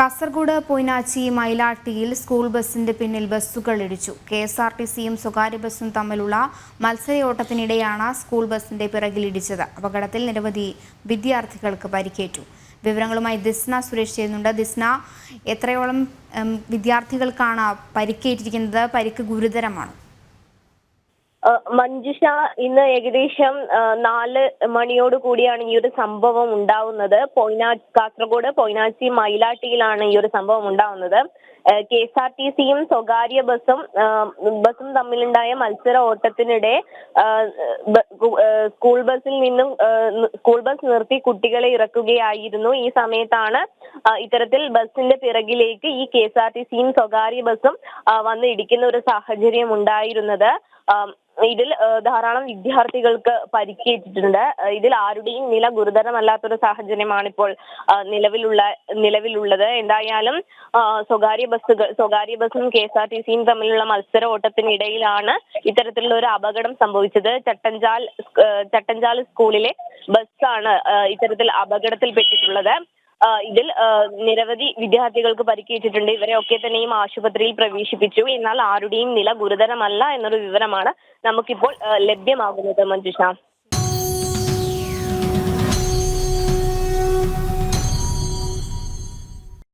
Kasaragod Poinachi മൈലാട്ടിയിൽ school ബസിന്റെ പിന്നിൽ ബസ്സുകൾ ഇടിച്ചു. കെ എസ് ആർ ടി സിയും സ്വകാര്യ ബസ്സും തമ്മിലുള്ള മത്സരയോട്ടത്തിനിടെയാണ് സ്കൂൾ ബസിന്റെ പിറകിൽ ഇടിച്ചത്. അപകടത്തിൽ നിരവധി വിദ്യാർത്ഥികൾക്ക് പരിക്കേറ്റു. വിവരങ്ങളുമായി ദിസ്ന സുരേഷ് ചെയ്യുന്നുണ്ട് ദിസ്ന എത്രയോളം വിദ്യാർത്ഥികൾക്കാണ് പരിക്കേറ്റിരിക്കുന്നത്? പരിക്ക് ഗുരുതരമാണ്? മഞ്ജുഷ ഇന്ന് ഏകദേശം നാല് മണിയോട് കൂടിയാണ് ഈ ഒരു സംഭവം ഉണ്ടാവുന്നത്. പൊയ്നാ കാസർഗോഡ് പൊയ്നാച്ചി മയിലാട്ടിയിലാണ് ഈ ഒരു സംഭവം ഉണ്ടാവുന്നത്. കെ എസ് ആർ ടി സിയും സ്വകാര്യ ബസ്സും ബസും ബസ്സും തമ്മിലുണ്ടായ മത്സര ഓട്ടത്തിനിടെ സ്കൂൾ ബസ്സിൽ നിന്നും സ്കൂൾ ബസ് നിർത്തി കുട്ടികളെ ഇറക്കുകയായിരുന്നു. ഈ സമയത്താണ് ഇത്തരത്തിൽ ബസ്സിന്റെ പിറകിലേക്ക് ഈ കെ എസ് ആർ ടി സിയും സ്വകാര്യ ബസ്സും വന്ന് ഇടിക്കുന്ന ഒരു സാഹചര്യം ഉണ്ടായിരുന്നത്. ഇതിൽ ധാരാളം വിദ്യാർത്ഥികൾക്ക് പരിക്കേറ്റിട്ടുണ്ട്. ഇതിൽ ആരുടെയും നില ഗുരുതരമല്ലാത്തൊരു സാഹചര്യമാണ് ഇപ്പോൾ നിലവിലുള്ള നിലവിലുള്ളത്. എന്തായാലും സ്വകാര്യ ബസ്സുകൾ സ്വകാര്യ ബസ്സും കെ എസ് ആർ ടി സിയും തമ്മിലുള്ള മത്സര ഓട്ടത്തിനിടയിലാണ് ഇത്തരത്തിലുള്ള ഒരു അപകടം സംഭവിച്ചത്. ചട്ടഞ്ചാൽ ചട്ടഞ്ചാൽ സ്കൂളിലെ ബസ്സാണ് ഇത്തരത്തിൽ അപകടത്തിൽപ്പെട്ടിട്ടുള്ളത്. ഇതിൽ നിരവധി വിദ്യാർത്ഥികൾക്ക് പരിക്കേറ്റിട്ടുണ്ട്. ഇവരെ ഒക്കെ തന്നെയും ആശുപത്രിയിൽ പ്രവേശിപ്പിച്ചു. എന്നാൽ ആരുടെയും നില ഗുരുതരമല്ല എന്നൊരു വിവരമാണ് നമുക്കിപ്പോൾ ലഭ്യമാകുന്നത് മഞ്ജുഷ.